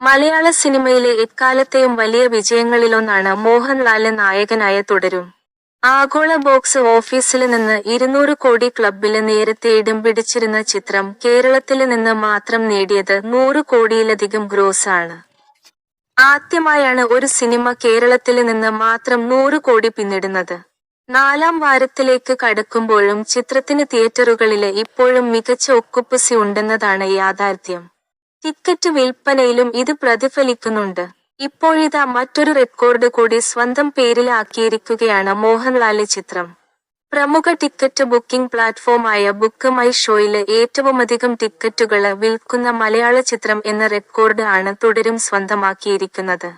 മലയാള സിനിമയിലെ എക്കാലത്തെയും വലിയ വിജയങ്ങളിലൊന്നാണ് മോഹൻലാൽ നായകനായ തുടരും. ആഗോള ബോക്സ് ഓഫീസിൽ നിന്ന് ഇരുന്നൂറ് കോടി ക്ലബിൽ നേരത്തെ ഇടം പിടിച്ചിരുന്ന ചിത്രം കേരളത്തിൽ നിന്ന് മാത്രം നേടിയത് നൂറ് കോടിയിലധികം ഗ്രോസ് ആണ് ആദ്യമായാണ് ഒരു സിനിമ കേരളത്തിൽ നിന്ന് മാത്രം നൂറ് കോടി പിന്നിടുന്നത്. നാലാം വാരത്തിലേക്ക് കടക്കുമ്പോഴും ചിത്രത്തിന് തിയേറ്ററുകളിൽ ഇപ്പോഴും മികച്ച ഒക്കുപ്പസി ഉണ്ടെന്നതാണ് യാഥാർത്ഥ്യം. ടിക്കറ്റ് വിൽപ്പനയിലും ഇത് പ്രതിഫലിക്കുന്നുണ്ട്. ഇപ്പോഴിതാ മറ്റൊരു റെക്കോർഡ് കൂടി സ്വന്തം പേരിലാക്കിയിരിക്കുകയാണ് മോഹൻലാൽ ചിത്രം. പ്രമുഖ ടിക്കറ്റ് ബുക്കിംഗ് പ്ലാറ്റ്ഫോമായ ബുക്ക് മൈ ഷോയിൽ ഏറ്റവുമധികം ടിക്കറ്റുകൾ വിൽക്കുന്ന മലയാള ചിത്രം എന്ന റെക്കോർഡ് ആണ് തുടരും സ്വന്തമാക്കിയിരിക്കുന്നത്.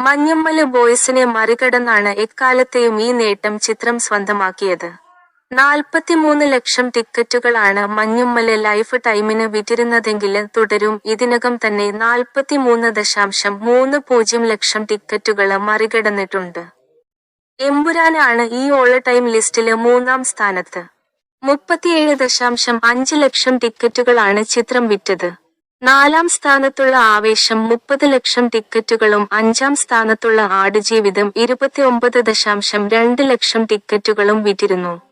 മഞ്ഞമ്മൽ ബോയ്സിനെ മറികടന്നാണ് എക്കാലത്തെയും ഈ നേട്ടം ചിത്രം സ്വന്തമാക്കിയത്. നാൽപ്പത്തിമൂന്ന് ലക്ഷം ടിക്കറ്റുകളാണ് മഞ്ഞുമ്മൽ ലൈഫ് ടൈമിന് വിറ്റിരുന്നതെങ്കിൽ തുടരും. ഇതിനകം തന്നെ നാൽപ്പത്തിമൂന്ന് ദശാംശം മൂന്ന് പൂജ്യം ലക്ഷം ടിക്കറ്റുകൾ മറികടന്നിട്ടുണ്ട്. എമ്പുരാനാണ് ഈ ഓൾ ടൈം ലിസ്റ്റിൽ മൂന്നാം സ്ഥാനത്ത്. മുപ്പത്തിയേഴ് ദശാംശം അഞ്ച് ലക്ഷം ടിക്കറ്റുകളാണ് ചിത്രം വിറ്റത്. നാലാം സ്ഥാനത്തുള്ള ആവേശം മുപ്പത് ലക്ഷം ടിക്കറ്റുകളും അഞ്ചാം സ്ഥാനത്തുള്ള ആടുജീവിതം ഇരുപത്തിയൊമ്പത് ദശാംശം രണ്ട് ലക്ഷം ടിക്കറ്റുകളും വിറ്റിരുന്നു.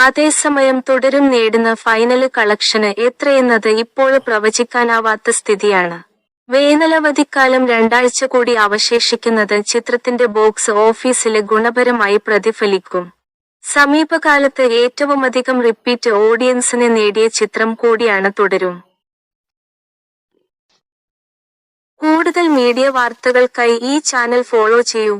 അതേസമയം തുടരും നേടുന്ന ഫൈനൽ കളക്ഷന് എത്രയെന്നത് ഇപ്പോൾ പ്രവചിക്കാനാവാത്ത സ്ഥിതിയാണ്. വേനലവധിക്കാലം രണ്ടാഴ്ച കൂടി അവശേഷിക്കുന്നത് ചിത്രത്തിന്റെ ബോക്സ് ഓഫീസിൽ ഗുണപരമായി പ്രതിഫലിക്കും. സമീപകാലത്ത് ഏറ്റവുമധികം റിപ്പീറ്റ് ഓഡിയൻസിനെ നേടിയ ചിത്രം കൂടിയാണ് തുടരും. കൂടുതൽ മീഡിയ വാർത്തകൾക്കായി ഈ ചാനൽ ഫോളോ ചെയ്യൂ.